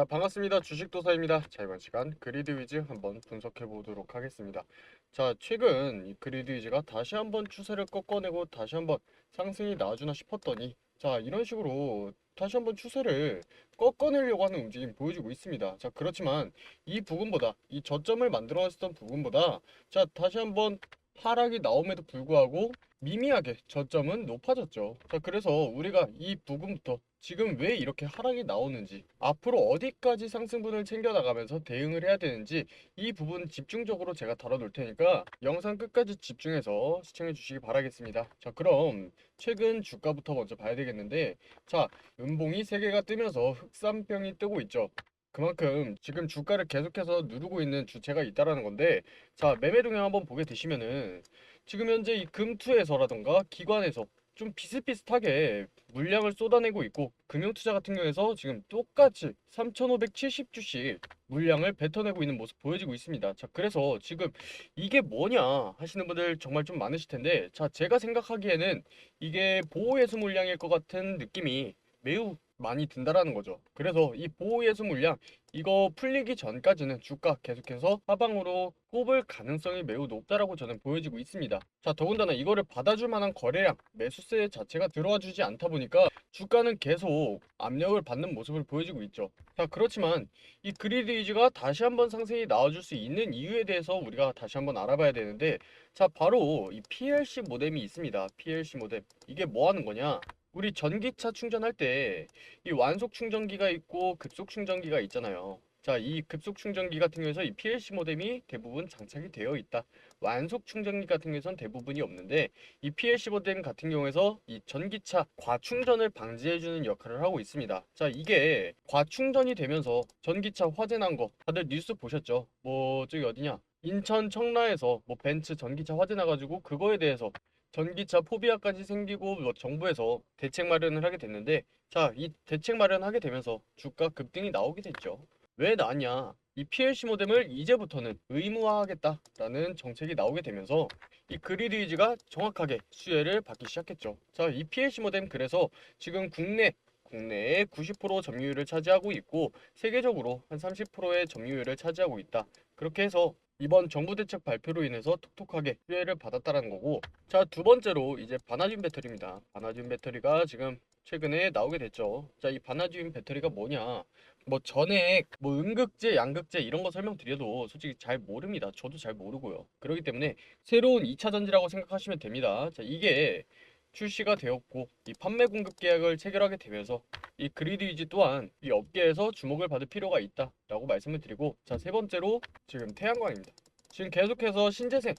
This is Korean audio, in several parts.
자 반갑습니다. 주식도사입니다. 자 이번 시간 그리드 위즈 한번 분석해 보도록 하겠습니다. 자 최근 이 그리드 위즈가 다시 한번 추세를 꺾어내고 다시 한번 상승이 나와주나 싶었더니 자 이런 식으로 다시 한번 추세를 꺾어내려고 하는 움직임 보여주고 있습니다. 자 그렇지만 이 부분보다 이 저점을 만들어냈었던 부분보다 자 다시 한번 하락이 나옴에도 불구하고 미미하게 저점은 높아졌죠. 자, 그래서 우리가 이 부분부터 지금 왜 이렇게 하락이 나오는지, 앞으로 어디까지 상승분을 챙겨나가면서 대응을 해야 되는지 이 부분 집중적으로 제가 다뤄놓을 테니까 영상 끝까지 집중해서 시청해 주시기 바라겠습니다. 자, 그럼 최근 주가부터 먼저 봐야 되겠는데, 자, 음봉이 세 개가 뜨면서 흑삼병이 뜨고 있죠. 그만큼 지금 주가를 계속해서 누르고 있는 주체가 있다라는 건데, 자, 매매 동향 한번 보게 되시면은 지금 현재 이 금투에서라던가 기관에서 좀 비슷비슷하게 물량을 쏟아내고 있고 금융투자 같은 경우에서 지금 똑같이 3,570주씩 물량을 뱉어내고 있는 모습 보여지고 있습니다. 자, 그래서 지금 이게 뭐냐 하시는 분들 정말 좀 많으실 텐데 자, 제가 생각하기에는 이게 보호예수 물량일 것 같은 느낌이 매우 많이 든다라는 거죠. 그래서 이 보호 예수 물량 이거 풀리기 전까지는 주가 계속해서 하방으로 꼽을 가능성이 매우 높다라고 저는 보여지고 있습니다. 자, 더군다나 이거를 받아줄 만한 거래량, 매수세 자체가 들어와 주지 않다 보니까 주가는 계속 압력을 받는 모습을 보여지고 있죠. 자, 그렇지만 이 그리드이즈가 다시 한번 상승이 나와줄 수 있는 이유에 대해서 우리가 다시 한번 알아봐야 되는데 자, 바로 이 PLC 모뎀이 있습니다. PLC 모뎀. 이게 뭐 하는 거냐? 우리 전기차 충전할 때 이 완속 충전기가 있고 급속 충전기가 있잖아요. 자, 이 급속 충전기 같은 경우에서 이 PLC 모뎀이 대부분 장착이 되어 있다. 완속 충전기 같은 경우에선 대부분이 없는데 이 PLC 모뎀 같은 경우에서 이 전기차 과충전을 방지해주는 역할을 하고 있습니다. 자, 이게 과충전이 되면서 전기차 화재 난 거 다들 뉴스 보셨죠? 뭐 저기 어디냐? 인천 청라에서 뭐 벤츠 전기차 화재 나가지고 그거에 대해서 전기차 포비아까지 생기고 뭐 정부에서 대책 마련을 하게 됐는데 자, 이 대책 마련하게 되면서 주가 급등이 나오게 됐죠. 왜 나왔냐? 이 PLC 모뎀을 이제부터는 의무화하겠다라는 정책이 나오게 되면서 이 그리드이즈가 정확하게 수혜를 받기 시작했죠. 자, 이 PLC 모뎀 그래서 지금 국내 국내에 90% 점유율을 차지하고 있고 세계적으로 한 30%의 점유율을 차지하고 있다. 그렇게 해서 이번 정부 대책 발표로 인해서 톡톡하게 수혜를 받았다라는 거고 자 두 번째로 이제 바나듐 배터리입니다. 바나듐 배터리가 지금 최근에 나오게 됐죠. 자 이 바나듐 배터리가 뭐냐? 뭐 전액 뭐 음극재 양극재 이런 거 설명드려도 솔직히 잘 모릅니다. 저도 잘 모르고요. 그렇기 때문에 새로운 2차 전지라고 생각하시면 됩니다. 자 이게 출시가 되었고 이 판매 공급 계약을 체결하게 되면서 이 그리드 유지 또한 이 업계에서 주목을 받을 필요가 있다라고 말씀을 드리고 자 세 번째로 지금 태양광입니다. 지금 계속해서 신재생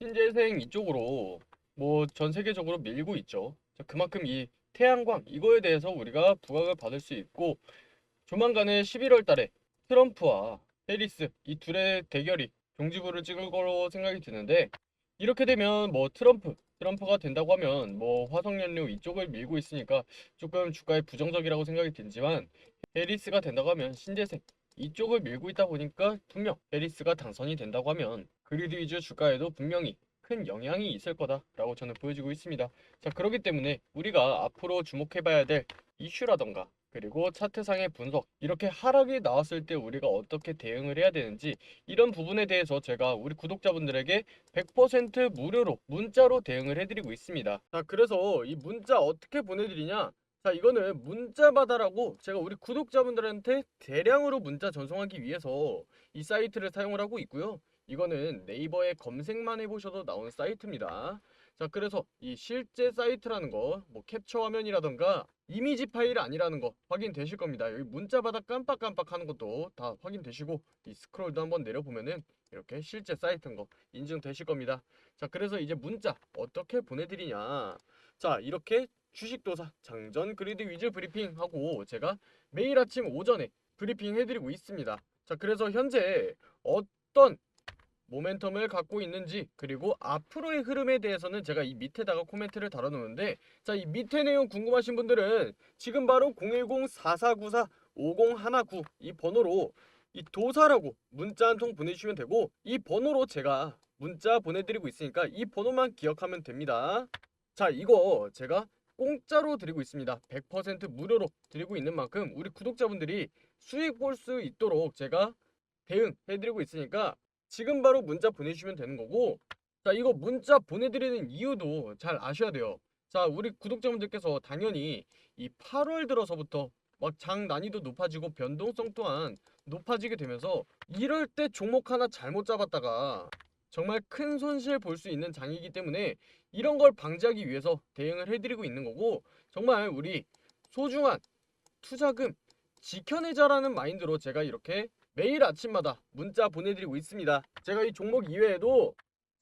신재생 이쪽으로 뭐 전 세계적으로 밀고 있죠. 자 그만큼 이 태양광 이거에 대해서 우리가 부각을 받을 수 있고 조만간에 11월 달에 트럼프와 해리스 이 둘의 대결이 종지부를 찍을 거로 생각이 드는데 이렇게 되면 뭐 트럼프 트럼프가 된다고 하면 뭐 화석연료 이쪽을 밀고 있으니까 조금 주가에 부정적이라고 생각이 들지만 해리스가 된다고 하면 신재생 이쪽을 밀고 있다 보니까 분명 해리스가 당선이 된다고 하면 그리드 위주 주가에도 분명히 큰 영향이 있을 거다라고 저는 보여지고 있습니다. 자 그렇기 때문에 우리가 앞으로 주목해봐야 될 이슈라던가 그리고 차트상의 분석 이렇게 하락이 나왔을 때 우리가 어떻게 대응을 해야 되는지 이런 부분에 대해서 제가 우리 구독자분들에게 100% 무료로 문자로 대응을 해드리고 있습니다. 자 그래서 이 문자 어떻게 보내드리냐 자 이거는 문자받아라고 제가 우리 구독자분들한테 대량으로 문자 전송하기 위해서 이 사이트를 사용을 하고 있고요. 이거는 네이버에 검색만 해보셔도 나오는 사이트입니다. 자 그래서 이 실제 사이트라는 거 뭐 캡처 화면이라던가 이미지 파일 아니라는 거 확인되실 겁니다. 여기 문자받아 깜빡깜빡 하는 것도 다 확인되시고 이 스크롤도 한번 내려보면은 이렇게 실제 사이트인 거 인증되실 겁니다. 자 그래서 이제 문자 어떻게 보내드리냐 자 이렇게 주식도사 장전 그리드 위즈 브리핑 하고 제가 매일 아침 오전에 브리핑 해드리고 있습니다. 자 그래서 현재 어떤 모멘텀을 갖고 있는지 그리고 앞으로의 흐름에 대해서는 제가 이 밑에다가 코멘트를 달아놓는데 자 이 밑에 내용 궁금하신 분들은 지금 바로 010-4494-5019이 번호로 이 도사라고 문자 한 통 보내주시면 되고 이 번호로 제가 문자 보내드리고 있으니까 이 번호만 기억하면 됩니다 자 이거 제가 공짜로 드리고 있습니다. 100% 무료로 드리고 있는 만큼 우리 구독자분들이 수익 볼 수 있도록 제가 대응해드리고 있으니까 지금 바로 문자 보내주시면 되는 거고 자 이거 문자 보내드리는 이유도 잘 아셔야 돼요. 자 우리 구독자분들께서 당연히 이 8월 들어서부터 막 장 난이도 높아지고 변동성 또한 높아지게 되면서 이럴 때 종목 하나 잘못 잡았다가 정말 큰 손실 볼 수 있는 장이기 때문에 이런 걸 방지하기 위해서 대응을 해드리고 있는 거고 정말 우리 소중한 투자금 지켜내자라는 마인드로 제가 이렇게 매일 아침마다 문자 보내드리고 있습니다. 제가 이 종목 이외에도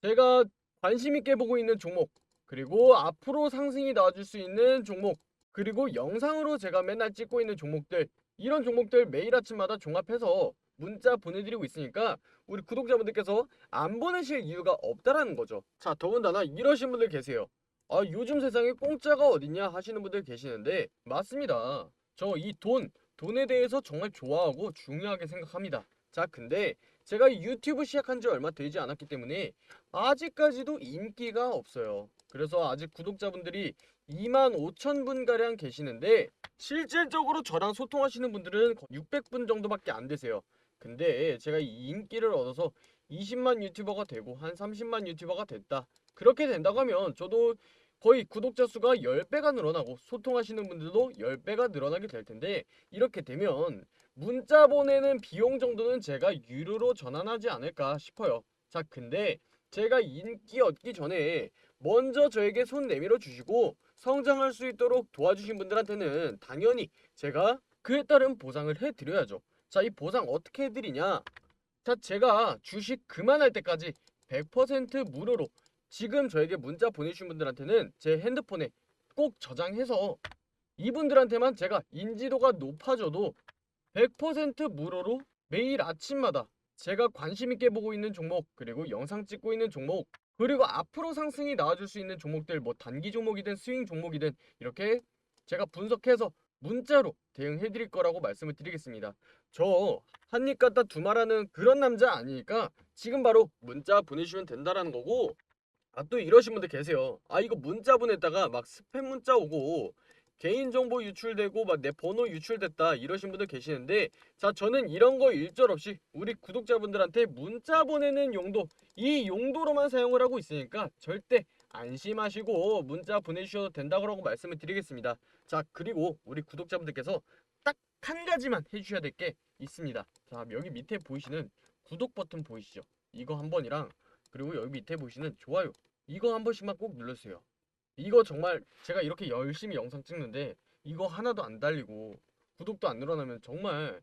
제가 관심 있게 보고 있는 종목 그리고 앞으로 상승이 나와줄 수 있는 종목 그리고 영상으로 제가 맨날 찍고 있는 종목들 이런 종목들 매일 아침마다 종합해서 문자 보내드리고 있으니까 우리 구독자분들께서 안 보내실 이유가 없다라는 거죠. 자, 더군다나 이러신 분들 계세요. 아, 요즘 세상에 공짜가 어딨냐 하시는 분들 계시는데 맞습니다. 저 이 돈, 돈에 대해서 정말 좋아하고 중요하게 생각합니다. 자, 근데 제가 이 유튜브 시작한 지 얼마 되지 않았기 때문에 아직까지도 인기가 없어요. 그래서 아직 구독자분들이 2만 5천 분 가량 계시는데 실질적으로 저랑 소통하시는 분들은 600분 정도밖에 안 되세요. 근데 제가 이 인기를 얻어서 20만 유튜버가 되고 한 30만 유튜버가 됐다. 그렇게 된다고 하면 저도 거의 구독자 수가 10배가 늘어나고 소통하시는 분들도 10배가 늘어나게 될 텐데 이렇게 되면 문자 보내는 비용 정도는 제가 유료로 전환하지 않을까 싶어요. 자, 근데 제가 인기 얻기 전에 먼저 저에게 손 내밀어 주시고 성장할 수 있도록 도와주신 분들한테는 당연히 제가 그에 따른 보상을 해드려야죠. 자, 이 보상 어떻게 해드리냐? 자, 제가 주식 그만할 때까지 100% 무료로 지금 저에게 문자 보내주신 분들한테는 제 핸드폰에 꼭 저장해서 이분들한테만 제가 인지도가 높아져도 100% 무료로 매일 아침마다 제가 관심 있게 보고 있는 종목 그리고 영상 찍고 있는 종목 그리고 앞으로 상승이 나와줄 수 있는 종목들 뭐 단기 종목이든 스윙 종목이든 이렇게 제가 분석해서 문자로 대응해 드릴 거라고 말씀을 드리겠습니다. 저 한입 갖다 두말하는 그런 남자 아니니까 지금 바로 문자 보내주시면 된다라는 거고 아 또 이러신 분들 계세요. 아 이거 문자 보냈다가 막 스팸 문자 오고 개인정보 유출되고 막 내 번호 유출됐다 이러신 분들 계시는데 자 저는 이런 거 일절 없이 우리 구독자분들한테 문자 보내는 용도 이 용도로만 사용을 하고 있으니까 절대 안심하시고 문자 보내주셔도 된다고 말씀을 드리겠습니다. 자 그리고 우리 구독자분들께서 딱 한 가지만 해주셔야 될 게 있습니다. 자 여기 밑에 보이시는 구독 버튼 보이시죠? 이거 한 번이랑 그리고 여기 밑에 보이시는 좋아요 이거 한 번씩만 꼭 눌러주세요. 이거 정말 제가 이렇게 열심히 영상 찍는데 이거 하나도 안 달리고 구독도 안 늘어나면 정말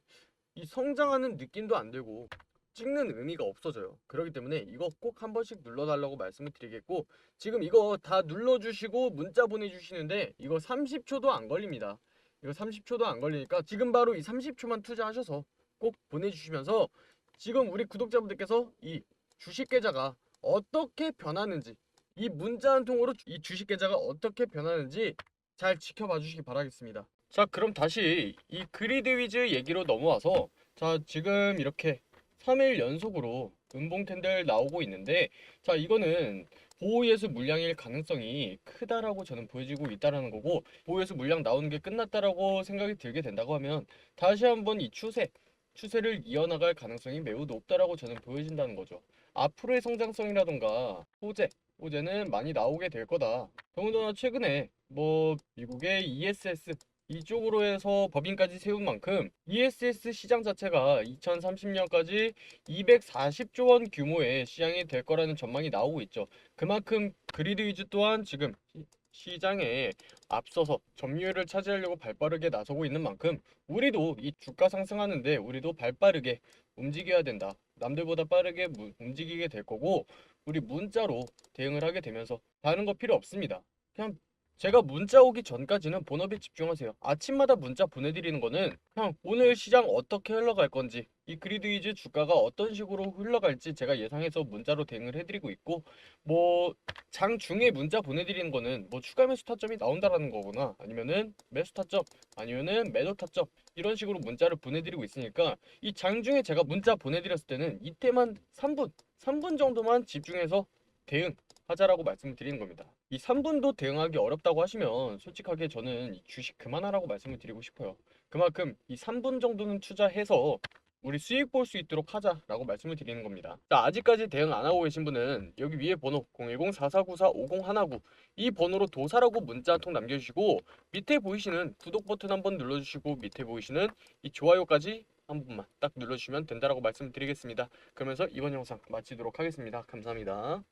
이 성장하는 느낌도 안 들고 찍는 의미가 없어져요. 그렇기 때문에 이거 꼭 한 번씩 눌러달라고 말씀을 드리겠고 지금 이거 다 눌러주시고 문자 보내주시는데 이거 30초도 안 걸립니다. 이거 30초도 안 걸리니까 지금 바로 이 30초만 투자하셔서 꼭 보내주시면서 지금 우리 구독자분들께서 이 주식 계좌가 어떻게 변하는지 이 문자 한 통으로 이 주식 계좌가 어떻게 변하는지 잘 지켜봐 주시기 바라겠습니다. 자, 그럼 다시 이 그리드 위즈 얘기로 넘어와서 자, 지금 이렇게 3일 연속으로 음봉 캔들 나오고 있는데 자, 이거는 보호예수 물량일 가능성이 크다라고 저는 보여지고 있다라는 거고 보호예수 물량 나오는 게 끝났다라고 생각이 들게 된다고 하면 다시 한번 이 추세 추세를 이어나갈 가능성이 매우 높다라고 저는 보여진다는 거죠. 앞으로의 성장성이라던가 호재 호재는 많이 나오게 될 거다. 더군다나 최근에 뭐 미국의 ESS 이쪽으로 해서 법인까지 세운 만큼 ESS 시장 자체가 2030년까지 240조 원 규모의 시장이 될 거라는 전망이 나오고 있죠. 그만큼 그리드 위즈 또한 지금 시- 시장에 앞서서 점유율을 차지하려고 발빠르게 나서고 있는 만큼 우리도 이 주가 상승하는데 우리도 발빠르게 움직여야 된다. 남들보다 빠르게 무- 움직이게 될 거고 우리 문자로 대응을 하게 되면서 다른 거 필요 없습니다. 그냥 제가 문자 오기 전까지는 본업에 집중하세요. 아침마다 문자 보내드리는 거는 그냥 오늘 시장 어떻게 흘러갈 건지 이 그리드 위즈 주가가 어떤 식으로 흘러갈지 제가 예상해서 문자로 대응을 해드리고 있고 뭐 장 중에 문자 보내드리는 거는 뭐 추가 매수 타점이 나온다라는 거거나 아니면은 매수 타점 아니면은 매도 타점 이런 식으로 문자를 보내드리고 있으니까 이 장 중에 제가 문자 보내드렸을 때는 이때만 3분 3분 정도만 집중해서 대응 하자라고 말씀을 드리는 겁니다. 이 3분도 대응하기 어렵다고 하시면 솔직하게 저는 이 주식 그만하라고 말씀을 드리고 싶어요. 그만큼 이 3분 정도는 투자해서 우리 수익 볼 수 있도록 하자라고 말씀을 드리는 겁니다. 자, 아직까지 대응 안 하고 계신 분은 여기 위에 번호 010-4494-5019 이 번호로 도사라고 문자 한 통 남겨주시고 밑에 보이시는 구독 버튼 한번 눌러주시고 밑에 보이시는 이 좋아요까지 한 번만 딱 눌러주시면 된다라고 말씀드리겠습니다. 그러면서 이번 영상 마치도록 하겠습니다. 감사합니다.